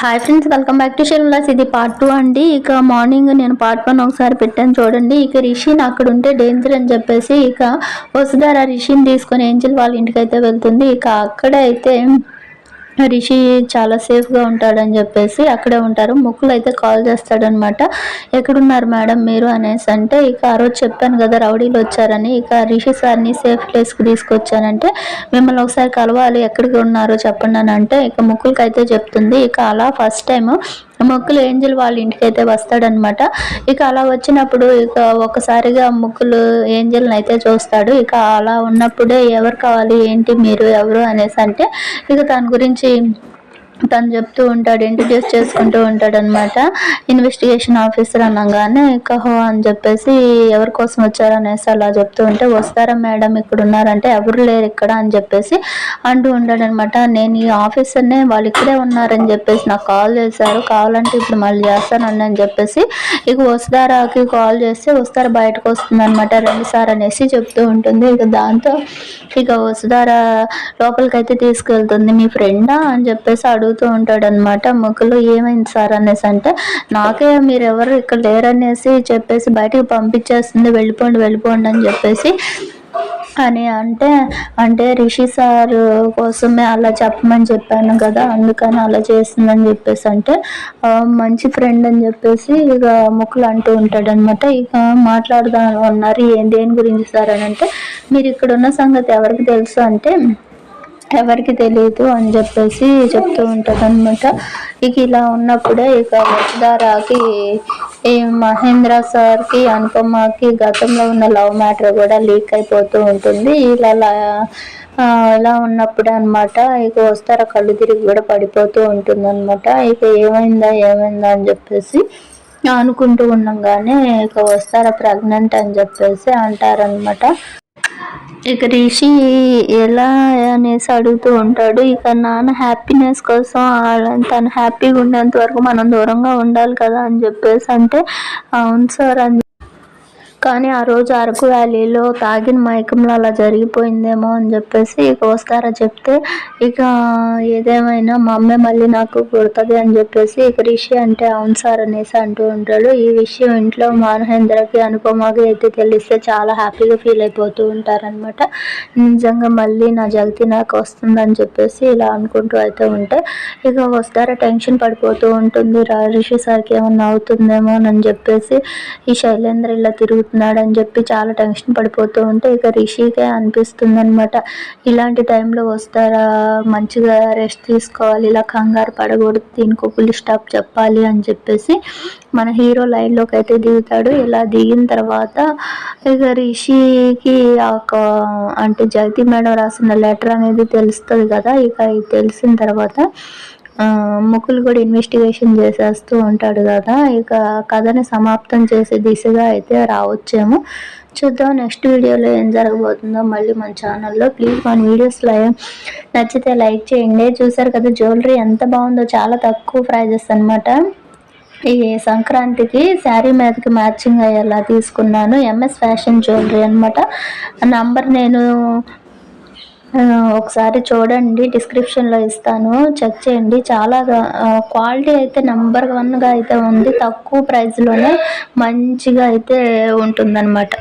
Hi friends welcome back to Shellas ఇది part two అండి. ఇక మార్నింగ్ నేను పార్ట్ వన్ ఒకసారి పెట్టాను చూడండి. ఇక రిషిని అక్కడ ఉంటే డేంజర్ అని చెప్పేసి ఇక వసుధార రిషిని తీసుకొని ఏంజల్ వాళ్ళ ఇంటికి అయితే వెళ్తుంది. ఇక అక్కడ అయితే రిషి చాలా సేఫ్గా ఉంటాడని చెప్పేసి అక్కడే ఉంటారు. ముక్కులు అయితే కాల్ చేస్తాడనమాట. ఎక్కడున్నారు మేడం మీరు? అనేసి అంటే ఇక ఆ రోజు చెప్పాను కదా రౌడీలు వచ్చారని. ఇక రిషి సార్ని సేఫ్ ప్లేస్కి తీసుకొచ్చానంటే మిమ్మల్ని ఒకసారి కలవాలి. ఎక్కడికి ఉన్నారో? చెప్పండి అని అంటే ఇక ముక్కులకి అయితే చెప్తుంది. ఇక అలా ఫస్ట్ టైం మొక్కులు ఏంజల్ వాళ్ళ ఇంటికి అయితే వస్తాడనమాట ఇక అలా వచ్చినప్పుడు ఇక ఒకసారిగా ముక్కులు ఏంజల్ని అయితే చూస్తాడు. ఇక అలా ఉన్నప్పుడే ఎవరు కావాలి ఏంటి మీరు ఎవరు అనేసి అంటే ఇక దాని గురించి తను చెప్తూ ఉంటాడు ఇంట్రడ్యూస్ చేసుకుంటూ ఉంటాడు అనమాట ఇన్వెస్టిగేషన్ ఆఫీసర్ అనగానే కహో అని చెప్పేసి ఎవరి కోసం వచ్చారనేసి అలా చెప్తూ ఉంటే వస్తారా మేడం? ఇక్కడ ఉన్నారంటే ఎవరు లేరు ఇక్కడ అని చెప్పేసి అంటూ ఉంటాడనమాట. నేను ఈ ఆఫీసర్నే వాళ్ళు ఇక్కడే ఉన్నారని చెప్పేసి నాకు కాల్ చేశారు. కావాలంటే ఇప్పుడు మళ్ళీ చేస్తానండి అని చెప్పేసి ఇక వస్తారాకి కాల్ చేస్తే వస్తారా బయటకు వస్తుంది అనమాట రెండుసారి అనేసి చెప్తూ ఉంటుంది. ఇక దాంతో ఇక వస్తారా? లోపలికైతే తీసుకెళ్తుంది మీ ఫ్రెండా? అని చెప్పేసి అడుగుతూ ఉంటాడు అనమాట ముగ్గులు ఏమైంది సార్? అనేసి అంటే నాకే మీరు ఎవరు ఇక్కడ లేరనేసి చెప్పేసి బయటకు పంపించేస్తుంది వెళ్ళిపోండి వెళ్ళిపోండి అని చెప్పేసి అని అంటే అంటే రిషి సార్ కోసమే అలా చెప్పమని చెప్పాను కదా అందుకని అలా చేస్తుందని చెప్పేసి అంటే మంచి ఫ్రెండ్ అని చెప్పేసి ఇక ముక్కులు అంటూ ఉంటాడు అనమాట ఇక మాట్లాడదాం ఉన్నారు ఏ దేని గురించి సార్? అని అంటే మీరు ఇక్కడ ఉన్న సంగతి ఎవరికి తెలుసు? అంటే ఎవరికి తెలియదు అని చెప్పేసి చెప్తూ ఉంటుంది అనమాట ఇక ఇలా ఉన్నప్పుడే ఇక వసుధారాకి ఈ మహేంద్ర సార్కి అనుపమకి గతంలో ఉన్న లవ్ మ్యాటర్ కూడా లీక్ అయిపోతూ ఉంటుంది. ఇలా ఇలా ఉన్నప్పుడే అనమాట ఇక వస్తారా కళ్ళు తిరిగి కూడా పడిపోతూ ఉంటుంది అనమాట ఇక ఏమైందా ఏమైందా అని చెప్పేసి అనుకుంటూ ఉండగానే ఇక వస్తారా ప్రెగ్నెంట్ అని చెప్పేసి అంటారనమాట ఇక రిషి ఎలా అనేసి అడుగుతూ ఉంటాడు ఇక నాన్న హ్యాపీనెస్ కోసం తను హ్యాపీగా ఉండేంత వరకు మనం దూరంగా ఉండాలి కదా అని చెప్పేసి అంటే అవును సార్ అని కానీ ఆ రోజు అరకు వ్యాలీలో తాగిన మైకంలో అలా జరిగిపోయిందేమో అని చెప్పేసి ఇక వస్తారా చెప్తే ఇక ఏదేమైనా మా అమ్మే మళ్ళీ నాకు కుడుతుంది అని చెప్పేసి ఇక రిషి అంటే అవును సార్ అనేసి అంటూ ఉంటాడు. ఈ విషయం ఇంట్లో మహేంద్రకి అనుపమకి అయితే తెలిస్తే చాలా హ్యాపీగా ఫీల్ అయిపోతూ ఉంటారనమాట నిజంగా మళ్ళీ నా జగతి నాకు వస్తుందని చెప్పేసి ఇలా అనుకుంటూ అయితే ఉంటే ఇక వస్తారా టెన్షన్ పడిపోతూ ఉంటుంది. రిషి సార్కి ఏమన్నా అవుతుందేమో అని చెప్పేసి ఈ శైలేంద్ర ఇలా తిరుగుతూ అని చెప్పి చాలా టెన్షన్ పడిపోతూ ఉంటే ఇక రిషికే అనిపిస్తుంది అనమాట ఇలాంటి టైంలో వస్తారా? మంచిగా రెస్ట్ తీసుకోవాలి ఇలా కంగారు పడకూడదు దీనికి ఫుల్ స్టాప్ చెప్పాలి అని చెప్పేసి మన హీరో లైన్లోకి అయితే దిగుతాడు. ఇలా దిగిన తర్వాత ఇక రిషికి ఒక అంటే జగతి మేడం రాసిన లెటర్ అనేది తెలుస్తుంది కదా ఇక తెలిసిన తర్వాత ముకులు కూడా ఇన్వెస్టిగేషన్ చేసేస్తూ ఉంటాడు కదా. ఇక కథని సమాప్తం చేసే దిశగా అయితే రావచ్చేమో. చూద్దాం నెక్స్ట్ వీడియోలో ఏం జరగబోతుందో మళ్ళీ మన ఛానల్లో ప్లీజ్ మన వీడియోస్లో నచ్చితే లైక్ చేయండి. చూసారు కదా జ్యువెలరీ ఎంత బాగుందో చాలా తక్కువ ప్రైజెస్ అనమాట ఈ సంక్రాంతికి శారీ మీదకి మ్యాచింగ్ అయ్యేలా తీసుకున్నాను. ఎంఎస్ ఫ్యాషన్ జ్యువెలరీ అనమాట నంబర్ నేను ఒకసారి చూడండి డిస్క్రిప్షన్లో ఇస్తాను. చెక్ చేయండి. చాలా క్వాలిటీ అయితే నెంబర్ వన్గా అయితే ఉంది. తక్కువ ప్రైస్లోనే మంచిగా అయితే ఉంటుందన్నమాట.